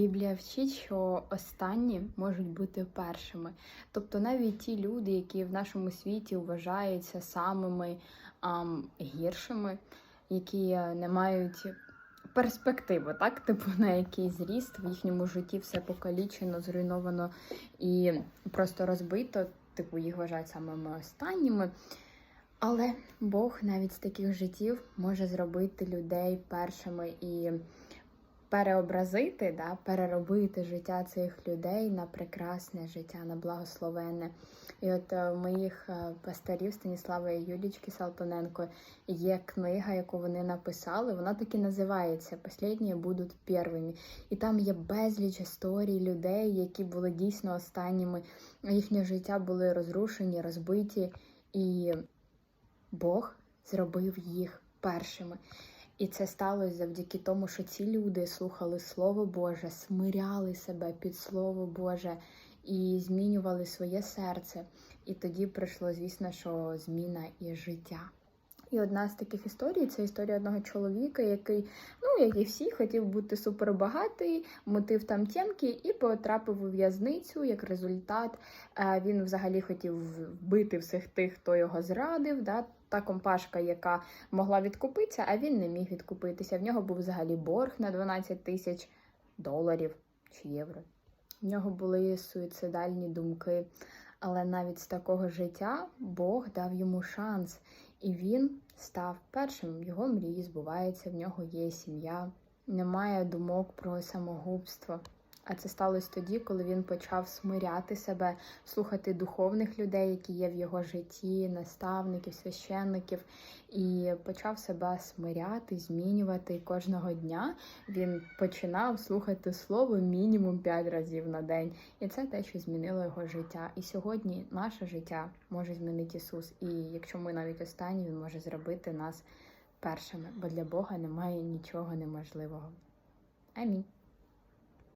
Біблія вчить, що останні можуть бути першими. Тобто навіть ті люди, які в нашому світі вважаються самими ам, гіршими, які е, не мають перспективи, так? Типу на якийсь зріст в їхньому житті все покалічено, зруйновано і просто розбито. Типу, їх вважають самими останніми. Але Бог навіть з таких життів може зробити людей першими і переобразити, да, переробити життя цих людей на прекрасне життя, на благословенне. І от е, у моїх е, пасторів Станіслава і Юлічки Салтоненко є книга, яку вони написали. Вона так і називається Послідні будуть первими. І там є безліч історій людей, які були дійсно останніми. Їхнє життя були розрушені, розбиті, і Бог зробив їх першими. І це сталося завдяки тому, що ці люди слухали Слово Боже, смиряли себе під Слово Боже і змінювали своє серце. І тоді прийшло, звісно, що зміна і життя. І одна з таких історій це історія одного чоловіка, який, ну як і всі, хотів бути супербагатий, мотив там тємки і потрапив у в'язницю. Як результат, е, він взагалі хотів вбити всіх тих, хто його зрадив. Да? Та компашка, яка могла відкупитися, а він не міг відкупитися. В нього був взагалі борг на 12 тисяч доларів чи євро. В нього були суїцидальні думки. Але навіть з такого життя Бог дав йому шанс, і він став першим. Його мрії збуваються, в нього є сім'я, немає думок про самогубство. А це сталося тоді, коли він почав смиряти себе, слухати духовних людей, які є в його житті, наставників, священників, і почав себе смиряти, змінювати. І кожного дня він починав слухати слово мінімум 5 разів на день. І це те, що змінило його життя. І сьогодні наше життя може змінити Ісус. І якщо ми навіть останні, Він може зробити нас першими, бо для Бога немає нічого неможливого. Амінь.